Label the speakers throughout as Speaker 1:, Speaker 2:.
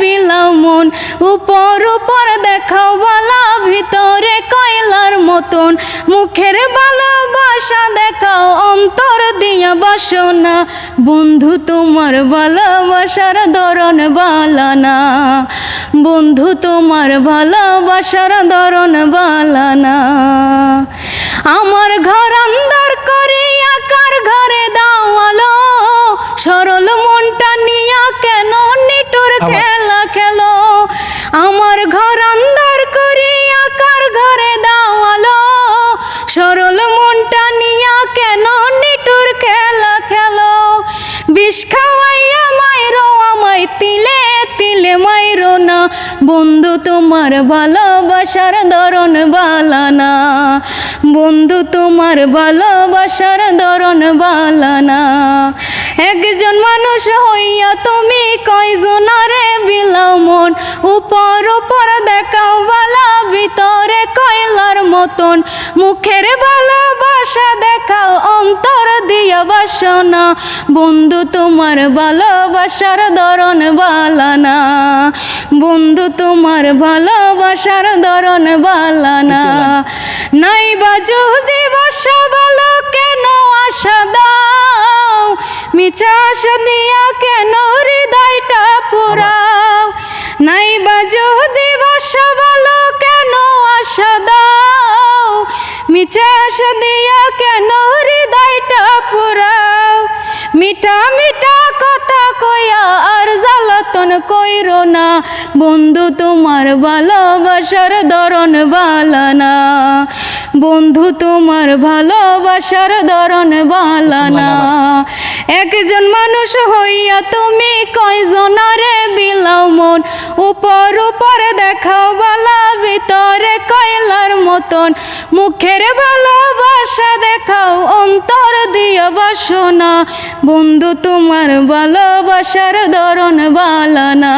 Speaker 1: বিলাও উপর উপর দেখাও ভালা ভিতরে কয়লার মতন। মুখের ভালোবাসা দেখাও, অন্তর দিয়া বাসনা। বন্ধু, তোমার ভালোবাসার ধরন বালানা বন্ধু, তোমার ভালোবাসার ধরন বালানা আমার ঘর আন্দার বিষ খাওয়াইয়া মাইরো, আমায় তিলে তিলে মাইরো না। বন্ধু, তোমার ভালোবাসার ধরন বালানা। বন্ধু, তোমার ভালোবাসার ধরন বালানা। একজন মানুষ হইয়া তুমি কয়জনারে বিলাও উপর উপর দেখাও বালা, ভিতরে কয়লার মতন। মুখের ভালোবাসা দেখাও অন্তর দিয়া বাসনা। বন্ধু তোমার ভালোবাসার ধরন বালানা। বন্ধু তোমার ভালোবাসার ধরন বালানা। নাই বাজু যদি বাসা ভালো কেন আশা দাও? মিছা আশা দিয়া কেন হৃদয়টা পুরাও? নাই বাজু যদি বাসা ভালো কেন আশা দাও? মিছা আশা দিয়া কেন মিঠা মিঠা কথা কইয়া আর জ্বালাতন কইরো না। বন্ধু তোমার ভালোবাসার ধরন বালানা। বন্ধু তোমার ভালোবাসার ধরন বালানা। একজন মানুষ হইয়া তুমি কয়জনারে বিলাও মন? উপর দেখাও বালা ভিতরে কয়লার মতন, মুখের ভালোবাসা দেখাও, অন্তর দিয়া বাসনা। বন্ধু, তোমার ভালোবাসার ধরন বালানা।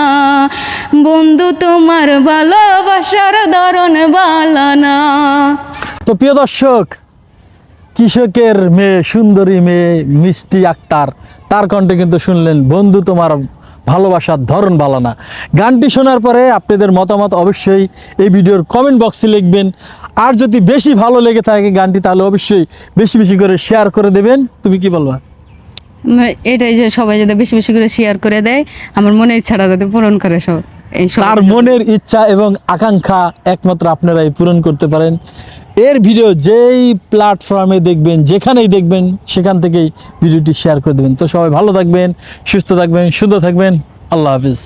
Speaker 1: বন্ধু, তোমার ভালোবাসার ধরন বালানা।
Speaker 2: তো প্রিয় দর্শক কৃষকের মেয়ে, সুন্দরী মেয়ে, মিষ্টি আক্তার, তার কণ্ঠে কিন্তু শুনলেন, বন্ধু, তোমার ভালোবাসার ধরন বালানা গানটি শোনার পরে আপনাদের মতামত অবশ্যই এই ভিডিওর কমেন্ট বক্সে লিখবেন। আর যদি বেশি ভালো লেগে থাকে গানটি, তাহলে অবশ্যই বেশি বেশি করে শেয়ার করে দেবেন। তুমি কি বলবা?
Speaker 1: এটাই যে সবাই যদি বেশি বেশি করে শেয়ার করে দেয়, আমার মনে ইচ্ছাটা যাতে পূরণ করে সব।
Speaker 2: তার মনের ইচ্ছা এবং আকাঙ্ক্ষা একমাত্র আপনারাই পূরণ করতে পারেন। এর ভিডিও যেই প্ল্যাটফর্মে দেখবেন যেখানেই দেখবেন সেখান থেকেই ভিডিওটি শেয়ার করে দেবেন। তো সবাই ভালো থাকবেন সুস্থ থাকবেন সুন্দর থাকবেন। আল্লাহ হাফিজ।